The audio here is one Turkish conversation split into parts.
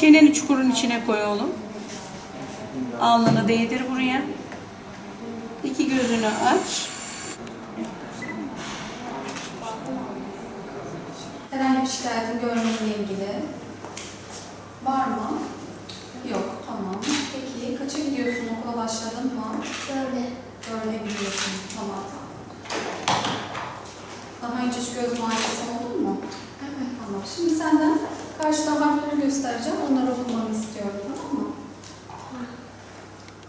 Çeneni çukurun içine koy oğlum. Alnını değdir buraya. İki gözünü aç. Herhangi bir şikayetin görmenle ilgili var mı? Yok, tamam. Peki, kaça gidiyorsun? Okula başladın mı? Dörde. Karşıdan harfleri göstereceğim. Onları okumanı istiyorum, tamam mı?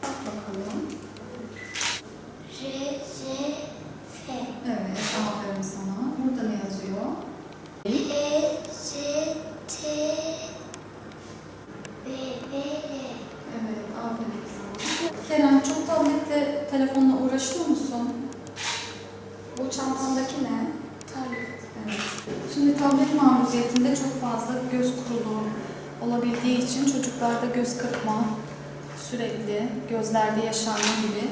Bak bakalım. R, Z, F. Evet, aferin sana. Burada ne yazıyor? E, Z, T, B, B, L. Evet, aferin sana. Kerem, çok tabletle, telefonla uğraşıyor musun? Bu çantandaki ne? Tablet. Evet. Şimdi tablet maruziyetinde çok fazla göz kuruluğu olabildiği için çocuklarda göz kırpma, sürekli gözlerde yaşanma gibi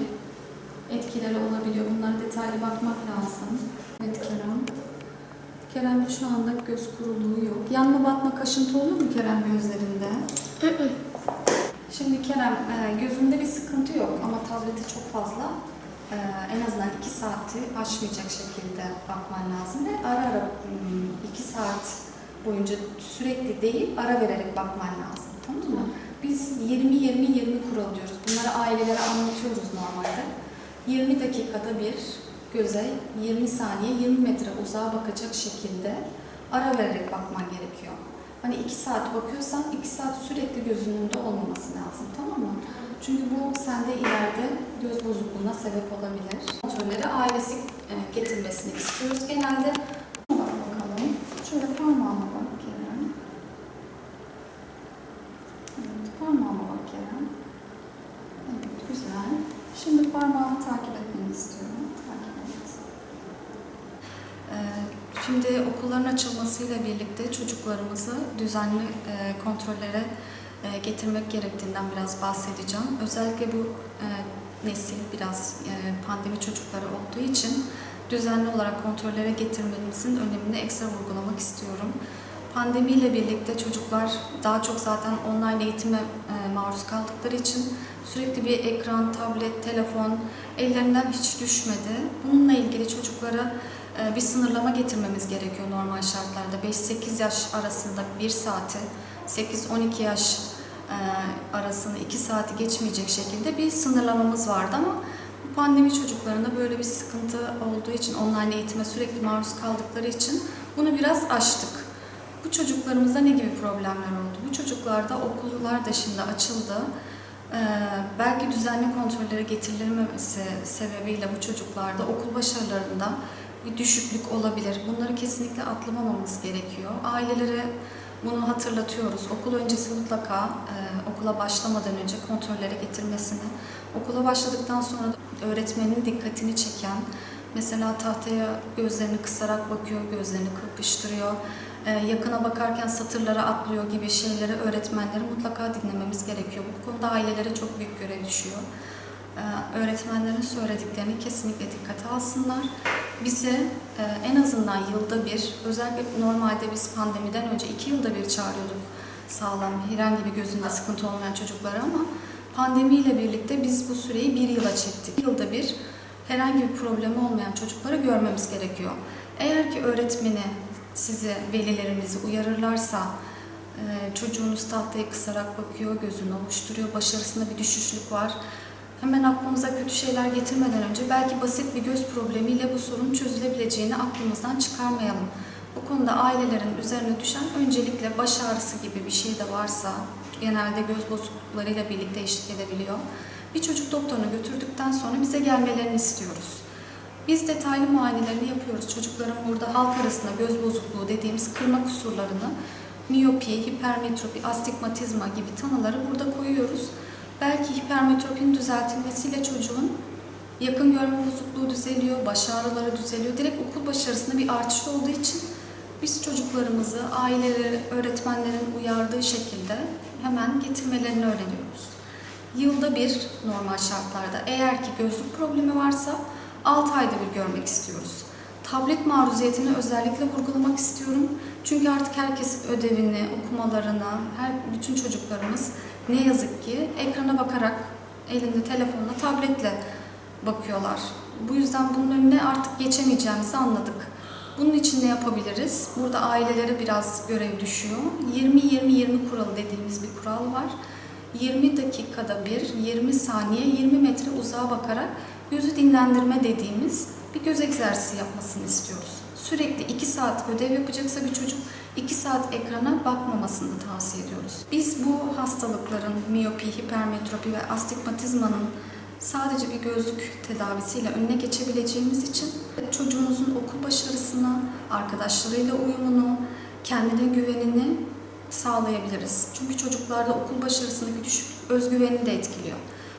etkileri olabiliyor. Bunlara detaylı bakmak lazım. Evet Kerem. Kerem'de şu anda göz kuruluğu yok. Yanma batma kaşıntı olur mu Kerem gözlerinde? Şimdi Kerem e, gözünde bir sıkıntı yok ama tablete çok fazla e, en azından 2 saati aşmayacak şekilde bakman lazım ve ara ara 2 saat boyunca sürekli değil ara vererek bakman lazım tamam mı? Biz 20-20-20 kural diyoruz. Bunları ailelere anlatıyoruz normalde. 20 dakikada bir göze 20 saniye 20 metre uzağa bakacak şekilde ara vererek bakman gerekiyor. Hani 2 saat bakıyorsan 2 saat sürekli gözünün önünde olmaması? Çünkü bu sende ileride göz bozukluğuna sebep olabilir. Kontrolleri ailesi e, getirmesini istiyoruz. Genelde bak bakalım. Şöyle parmağıma bak Kerem. Evet, parmağıma bak Kerem. Evet, güzel. Şimdi parmağımı takip etmeni istiyorum. Takip et. Ee, Şimdi okulların açılmasıyla birlikte çocuklarımızı düzenli e, kontrollere e, getirmek gerektiğinden biraz bahsedeceğim. Özellikle bu e, nesil biraz e, pandemi çocukları olduğu için düzenli olarak kontrollere getirmemizin önemini ekstra vurgulamak istiyorum. Pandemiyle birlikte çocuklar daha çok zaten online eğitime e, maruz kaldıkları için sürekli bir ekran, tablet, telefon ellerinden hiç düşmedi. Bununla ilgili çocuklara e, bir sınırlama getirmemiz gerekiyor normal şartlarda. 5-8 yaş arasında 1 saati, 8-12 yaş e, arasında 2 saati geçmeyecek şekilde bir sınırlamamız vardı ama pandemi çocuklarında böyle bir sıkıntı olduğu için online eğitime sürekli maruz kaldıkları için bunu biraz aştık. Bu çocuklarımızda ne gibi problemler oldu? Bu çocuklarda okullar da şimdi açıldı. Ee, belki düzenli kontrollere getirilmemesi sebebiyle bu çocuklarda okul başarılarında bir düşüklük olabilir. Bunları kesinlikle atlamamamız gerekiyor. Ailelere bunu hatırlatıyoruz. Okul öncesi mutlaka e, okula başlamadan önce kontrollere getirmesini, okula başladıktan sonra öğretmenin dikkatini çeken, mesela tahtaya gözlerini kısarak bakıyor, gözlerini kırpıştırıyor, e, yakına bakarken satırlara atlıyor gibi şeyleri öğretmenleri mutlaka dinlememiz gerekiyor. Bu konuda ailelere çok büyük görev düşüyor. E, öğretmenlerin söylediklerini kesinlikle dikkate alsınlar. Bize e, en azından yılda bir, özellikle normalde biz pandemiden önce iki yılda bir çağırıyorduk sağlam, herhangi bir gözünde sıkıntı olmayan çocukları ama pandemiyle birlikte biz bu süreyi bir yıla çektik. Yılda bir herhangi bir problemi olmayan çocukları görmemiz gerekiyor. Eğer ki öğretmeni sizi, velilerinizi uyarırlarsa, e, çocuğunuz tahtayı kısarak bakıyor, gözünü ovuşturuyor, başarısında bir düşüşlük var. Hemen aklımıza kötü şeyler getirmeden önce belki basit bir göz problemiyle bu sorun çözülebileceğini aklımızdan çıkarmayalım. Bu konuda ailelerin üzerine düşen öncelikle baş ağrısı gibi bir şey de varsa, genelde göz bozukluklarıyla birlikte eşlik edebiliyor. Bir çocuk doktoruna götürdükten sonra bize gelmelerini istiyoruz. Biz detaylı muayenelerini yapıyoruz. Çocukların burada halk arasında göz bozukluğu dediğimiz kırma kusurlarını, miyopi, hipermetropi, astigmatizma gibi tanıları burada koyuyoruz. Belki hipermetropinin düzeltilmesiyle çocuğun yakın görme bozukluğu düzeliyor, baş ağrıları düzeliyor. Direkt okul başarısında bir artış olduğu için biz çocuklarımızı aileleri, öğretmenlerin uyardığı şekilde hemen getirmelerini öğreniyoruz. Yılda bir normal şartlarda eğer ki gözlük problemi varsa 6 ayda bir görmek istiyoruz. tablet maruziyetini özellikle vurgulamak istiyorum. Çünkü artık herkes ödevini, okumalarına, her bütün çocuklarımız ne yazık ki ekrana bakarak elinde telefonla, tabletle bakıyorlar. Bu yüzden bunun önüne artık geçemeyeceğimizi anladık. Bunun için ne yapabiliriz? Burada ailelere biraz görev düşüyor. 20-20-20 kuralı dediğimiz bir kural var. 20 dakikada bir, 20 saniye, 20 metre uzağa bakarak gözü dinlendirme dediğimiz bir göz egzersizi yapmasını istiyoruz. Sürekli 2 saat ödev yapacaksa bir çocuk 2 saat ekrana bakmamasını tavsiye ediyoruz. Biz bu hastalıkların miyopi, hipermetropi ve astigmatizmanın sadece bir gözlük tedavisiyle önüne geçebileceğimiz için çocuğunuzun okul başarısına, arkadaşlarıyla uyumunu, kendine güvenini sağlayabiliriz. Çünkü çocuklarda okul başarısındaki düşük özgüvenini de etkiliyor.